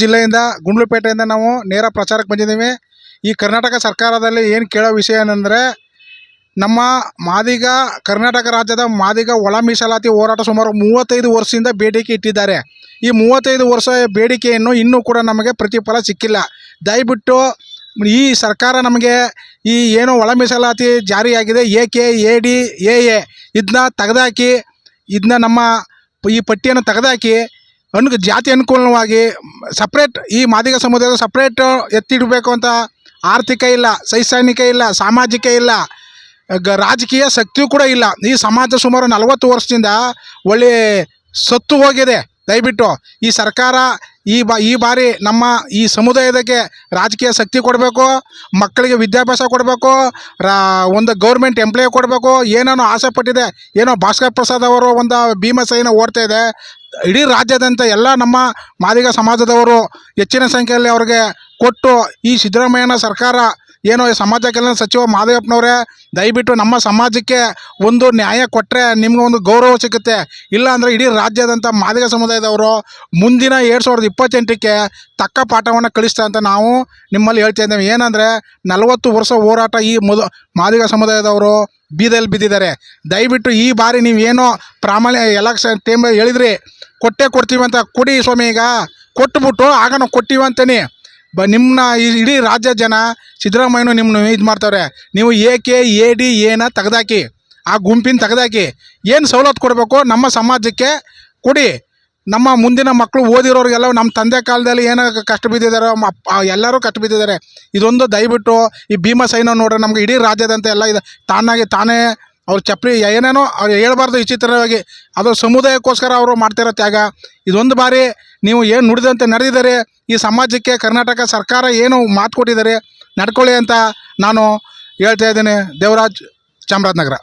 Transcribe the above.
ಜಿಲ್ಲೆಯಿಂದ ಗುಂಡ್ಲುಪೇಟೆಯಿಂದ ನಾವು ನೇರ ಪ್ರಚಾರಕ್ಕೆ ಬಂದಿದ್ದೀವಿ. ಈ ಕರ್ನಾಟಕ ಸರ್ಕಾರದಲ್ಲಿ ಏನು ಕೇಳೋ ವಿಷಯ ಏನಂದರೆ, ನಮ್ಮ ಮಾದಿಗ, ಕರ್ನಾಟಕ ರಾಜ್ಯದ ಮಾದಿಗ ಒಳ ಮೀಸಲಾತಿ ಹೋರಾಟ ಸುಮಾರು ಮೂವತ್ತೈದು ವರ್ಷದಿಂದ ಬೇಡಿಕೆ ಇಟ್ಟಿದ್ದಾರೆ. ಈ ಮೂವತ್ತೈದು ವರ್ಷ ಬೇಡಿಕೆಯನ್ನು ಇನ್ನೂ ಕೂಡ ನಮಗೆ ಪ್ರತಿಫಲ ಸಿಕ್ಕಿಲ್ಲ. ದಯವಿಟ್ಟು ಈ ಸರ್ಕಾರ ನಮಗೆ ಈ ಏನು ಒಳ ಮೀಸಲಾತಿ ಜಾರಿಯಾಗಿದೆ, A K, A D, A A ಇದನ್ನ ತೆಗೆದಾಕಿ, ಇದನ್ನ ನಮ್ಮ ಈ ಪಟ್ಟಿಯನ್ನು ತೆಗೆದಾಕಿ ಅನು ಜಾತಿ ಅನುಕೂಲವಾಗಿ ಸಪ್ರೇಟ್ ಈ ಮಾದಿಗ ಸಮುದಾಯದ ಸಪ್ರೇಟ್ ಎತ್ತಿಡಬೇಕು ಅಂತ ಆರ್ಥಿಕ ಇಲ್ಲ ಶೈಕ್ಷಣಿಕ ಇಲ್ಲ, ಸಾಮಾಜಿಕ ಇಲ್ಲ, ಗ ರಾಜಕೀಯ ಶಕ್ತಿಯೂ ಕೂಡ ಇಲ್ಲ. ಈ ಸಮಾಜ ಸುಮಾರು ನಲವತ್ತು ವರ್ಷದಿಂದ ಒಳ್ಳೆ ಸತ್ತು ಹೋಗಿದೆ. ದಯವಿಟ್ಟು ಈ ಸರ್ಕಾರ ಈ ಬಾ, ಈ ಬಾರಿ ನಮ್ಮ ಈ ಸಮುದಾಯದಕ್ಕೆ ರಾಜಕೀಯ ಶಕ್ತಿ ಕೊಡಬೇಕು, ಮಕ್ಕಳಿಗೆ ವಿದ್ಯಾಭ್ಯಾಸ ಕೊಡಬೇಕು, ರಾ, ಒಂದು ಗೌರ್ಮೆಂಟ್ ಎಂಪ್ಲಾಯ್ ಕೊಡಬೇಕು, ಏನೇನೋ ಆಸೆ ಪಟ್ಟಿದೆ, ಏನೋ ಭಾಸ್ಕರ್ ಪ್ರಸಾದ್ ಅವರು ಒಂದು ಭೀಮಸೈನ ಓಡ್ತಾ ಇದೆ ಇಡೀ ರಾಜ್ಯಾದ್ಯಂತ ಎಲ್ಲ ನಮ್ಮ ಮಾದಿಗ ಸಮಾಜದವರು ಹೆಚ್ಚಿನ ಸಂಖ್ಯೆಯಲ್ಲಿ ಅವ್ರಿಗೆ ಕೊಟ್ಟು ಈ ಸಿದ್ದರಾಮಯ್ಯನ ಸರ್ಕಾರ ಏನು ಸಮಾಜ ಕಲ್ಯಾಣ ಸಚಿವ ಮಾದೇವಪ್ಪನವರೇ, ದಯವಿಟ್ಟು ನಮ್ಮ ಸಮಾಜಕ್ಕೆ ಒಂದು ನ್ಯಾಯ ಕೊಟ್ಟರೆ ನಿಮ್ಗೆ ಒಂದು ಗೌರವ ಸಿಗುತ್ತೆ. ಇಲ್ಲ ಅಂದರೆ ಇಡೀ ರಾಜ್ಯದಂಥ ಮಾದಿಗ ಸಮುದಾಯದವರು ಮುಂದಿನ ಎರಡು ಸಾವಿರದ ಇಪ್ಪತ್ತೆಂಟಕ್ಕೆ ತಕ್ಕ ಪಾಠವನ್ನು ಕಳಿಸ್ತಾ ಅಂತ ನಾವು ನಿಮ್ಮಲ್ಲಿ ಹೇಳ್ತಾ ಇದ್ದೇವೆ. ಏನಂದರೆ ನಲವತ್ತು ವರ್ಷ ಹೋರಾಟ ಈ ಮೊದ ಮಾದಿಗ ಸಮುದಾಯದವರು ಬೀದಲ್ಲಿ ಬಿದ್ದಿದ್ದಾರೆ. ದಯವಿಟ್ಟು ಈ ಬಾರಿ ನೀವೇನೋ ಪ್ರಾಮಾಣ್ಯ ಎಲೆಕ್ಷನ್ ಟೈಮ್ ಹೇಳಿದ್ರಿ ಕೊಟ್ಟೇ ಕೊಡ್ತೀವಿ ಅಂತ ಕೊಡಿ ಸ್ವಾಮಿ ಈಗ. ಕೊಟ್ಬಿಟ್ಟು ಆಗ ನಾವು ಕೊಟ್ಟಿವಿ ಅಂತೀನಿ. ಬ ನಿಮ್ಮನ್ನ ಇಡೀ ರಾಜ್ಯ ಜನ ಸಿದ್ದರಾಮಯ್ಯನು ನಿಮ್ಮನ್ನು ಇದು ಮಾಡ್ತಾರೆ ನೀವು ಎ ಕೆ ಎ ಡಿ ಎನ ತೆಗ್ದಾಕಿ, ಆ ಗುಂಪಿನ ತೆಗ್ದಾಕಿ, ಏನು ಸವಲತ್ತು ಕೊಡಬೇಕು ನಮ್ಮ ಸಮಾಜಕ್ಕೆ ಕೊಡಿ. ನಮ್ಮ ಮುಂದಿನ ಮಕ್ಕಳು ಓದಿರೋರಿಗೆಲ್ಲ ನಮ್ಮ ತಂದೆ ಕಾಲದಲ್ಲಿ ಏನೋ ಕಷ್ಟ ಬಿದ್ದಿದ್ದಾರೆ ಎಲ್ಲರೂ ಕಷ್ಟ ಬಿದ್ದಿದ್ದಾರೆ ಇದೊಂದು ದಯವಿಟ್ಟು ಈ ಭೀಮಸೈನ ನೋಡ್ರೆ ನಮಗೆ ಇಡೀ ರಾಜ್ಯದಂತೆ ಎಲ್ಲ ಇದೆ, ತಾನಾಗಿ ತಾನೇ ಅವ್ರ ಚಪ್ಪಲಿ ಏನೇನೋ ಅವ್ರು ಹೇಳ್ಬಾರ್ದು ವಿಚಿತ್ರವಾಗಿ ಅದು ಸಮುದಾಯಕ್ಕೋಸ್ಕರ ಅವರು ಮಾಡ್ತಿರೋ ತ್ಯಾಗ. ಇದೊಂದು ಬಾರಿ ನೀವು ಏನು ನುಡಿದಂತೆ ನಡೆದಿದ್ದಾರೆ, ಈ ಸಮಾಜಕ್ಕೆ ಕರ್ನಾಟಕ ಸರ್ಕಾರ ಏನು ಮಾತು ಕೊಟ್ಟಿದ್ದಾರೆ, ನಡ್ಕೊಳ್ಳಿ ಅಂತ ನಾನು ಹೇಳ್ತಾ ಇದ್ದೀನಿ. ದೇವರಾಜ್ ಚಾಮರಾಜನಗರ.